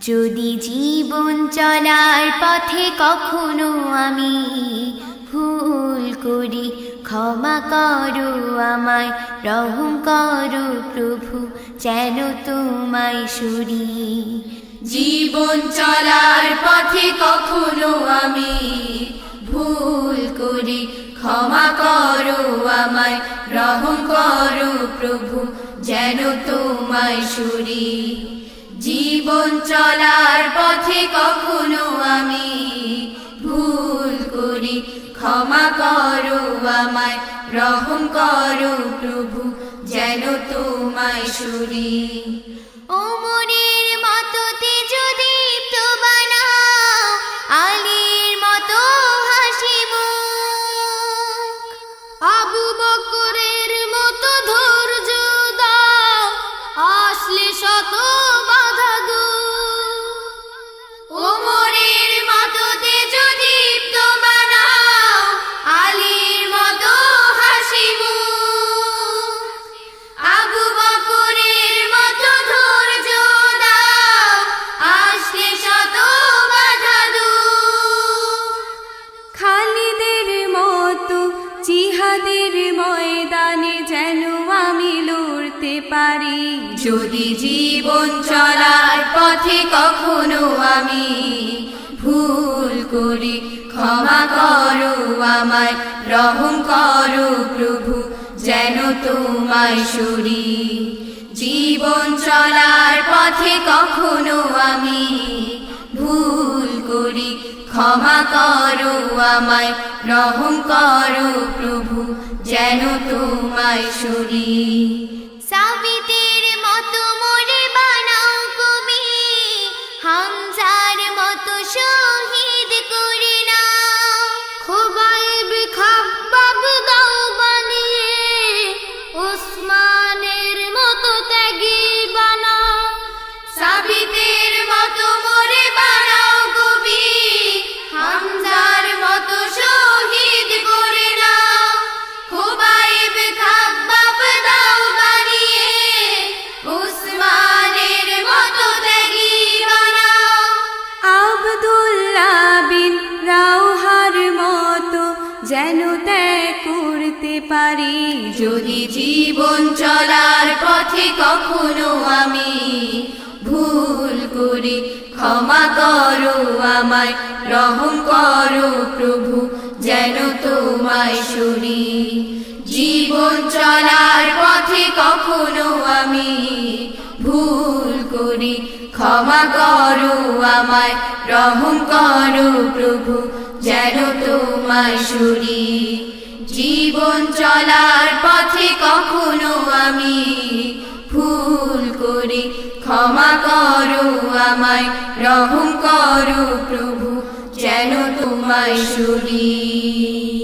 যদি জীবন চলার পথে কখনো আমি ভুল করি, ক্ষমা করো আমায়, রহম করো প্রভু, যেন তোমায় সুরি। জীবন চলার পথে কখনো আমি ভুল করি, ক্ষমা করো আমায়, রহম করো প্রভু, যেন তোমায় সুরি। জীবন চলার পথে কখনো আমি ভুল করি। ক্ষমা করো আমায়, রহম করো প্রভু, যেন তোমায় সুরি ওমরের মতো তেজদীপ্ত বানাও আলীর মতো হাসিব আবু বকরের জিহাদের ময়দানে যেন আমি লড়তে পারি। যদি জীবন চলার পথে কখনো আমি ভুল করি, ক্ষমা করো আমায়, রহম করো প্রভু, যেন তোমায় সুরি। জীবন চলার পথে কখনো আমি ক্ষমা করো আমায় রহম করো প্রভু যেন তোমায় শরী সাবিতের করতে পারি। যদি জীবন চলার পথে কখনো আমি ভুল করি, ক্ষমা করো আমায়, রহম করো প্রভু, যেন তোমায় সুরি জীবন চলার পথে কখনো আমি ভুল করি, ক্ষমা করো আমায়, রহম করো প্রভু, যেন তোমায় সুরি জীবন চলার পথে কখনো আমি ভুল করি। ক্ষমা করো আমায়, রহম করো প্রভু, যেন তোমায় সুরি